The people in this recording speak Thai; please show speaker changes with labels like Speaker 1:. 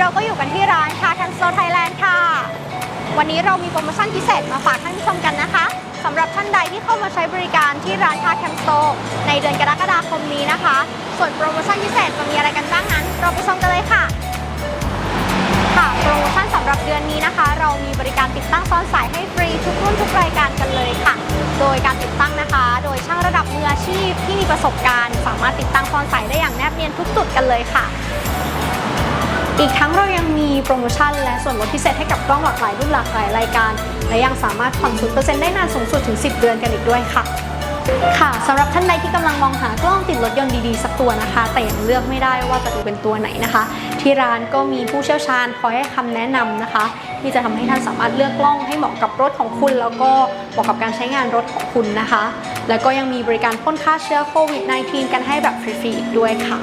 Speaker 1: เราก็อยู่กันที่ร้านคา Cancel Thailand ค่ะ วันนี้เรามีโปรโมชั่นพิเศษมาฝากท่านผู้ชมกันนะคะสำหรับท่านใดที่เข้ามาใช้บริการที่ร้านคา Cancel ในเดือนกรกฎาคมนี้นะคะ ส่วนโปรโมชั่นพิเศษจะมีอะไรกันบ้างนั้น เราไปชมกันเลยค่ะ ค่ะ โปรโมชั่นสำหรับเดือนนี้นะคะ เรามีบริการติดตั้งซ้อนสายให้ฟรีทุกรุ่นทุกรายการกันเลยค่ะ โดยการติดตั้งนะคะ โดยช่างระดับมืออาชีพที่มีประสบการณ์ สามารถติดตั้งซ้อนสายได้อย่างแนบเนียนทุกจุดกันเลยค่ะ อีกทั้งเรายังมีโปรโมชั่นและส่วนลดพิเศษให้กับกล้องหลากหลายรุ่นหลากหลายรายการ และยังสามารถผ่อน0%ได้นานสูงสุดถึง 10 เดือนกันอีกด้วยค่ะ ค่ะสำหรับท่านใดที่กำลังมองหากล้องติดรถยนต์ดีๆ สักตัวนะคะ แต่ยังเลือกไม่ได้ว่าจะดูเป็นตัวไหนนะคะ ที่ร้านก็มีผู้เชี่ยวชาญคอยให้คำแนะนำนะคะ ที่จะทำให้ท่านสามารถเลือกกล้องให้เหมาะกับรถของคุณ แล้วก็เหมาะกับการใช้งานรถของคุณนะคะ แล้วก็ยังมีบริการพ่นฆ่าเชื้อโควิด -19 กันให้แบบฟรีๆอีกด้วยค่ะ